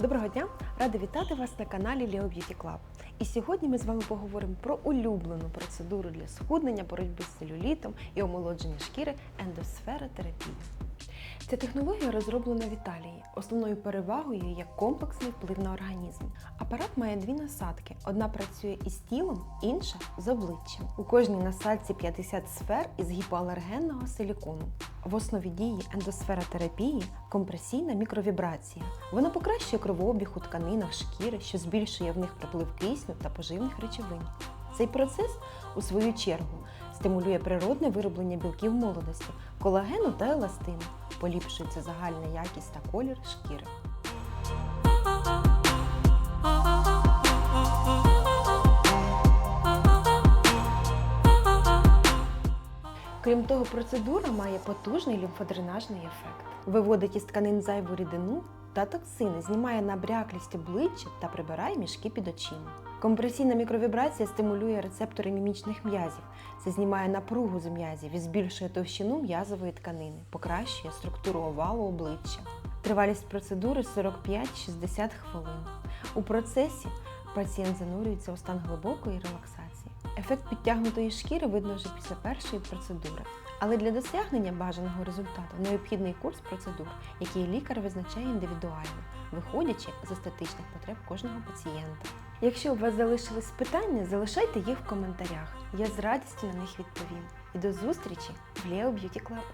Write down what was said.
Доброго дня! Рада вітати вас на каналі Leo Beauty Club. І сьогодні ми з вами поговоримо про улюблену процедуру для схуднення, боротьби з целюлітом і омолодження шкіри ендосферотерапії. Ця технологія розроблена в Італії. Основною перевагою є комплексний вплив на організм. Апарат має дві насадки: одна працює із тілом, інша з обличчям. У кожній насадці 50 сфер із гіпоалергенного силікону. В основі дії ендосферотерапії компресійна мікровібрація. Вона покращує кровообіг у тканинах шкіри, що збільшує в них проплив кисню та поживних речовин. Цей процес, у свою чергу, стимулює природне вироблення білків молодості, колагену та еластину, поліпшується загальна якість та колір шкіри. Крім того, процедура має потужний лімфодренажний ефект. Виводить із тканин зайву рідину та токсини, знімає набряклість обличчя та прибирає мішки під очима. Компресійна мікровібрація стимулює рецептори мімічних м'язів. Це знімає напругу з м'язів і збільшує товщину м'язової тканини, покращує структуру овалу обличчя. Тривалість процедури 45-60 хвилин. У процесі пацієнт занурюється у стан глибокої релаксації. Ефект підтягнутої шкіри видно вже після першої процедури. Але для досягнення бажаного результату необхідний курс процедур, який лікар визначає індивідуально, виходячи з естетичних потреб кожного пацієнта. Якщо у вас залишились питання, залишайте їх в коментарях. Я з радістю на них відповім. І до зустрічі в Leo Beauty Club!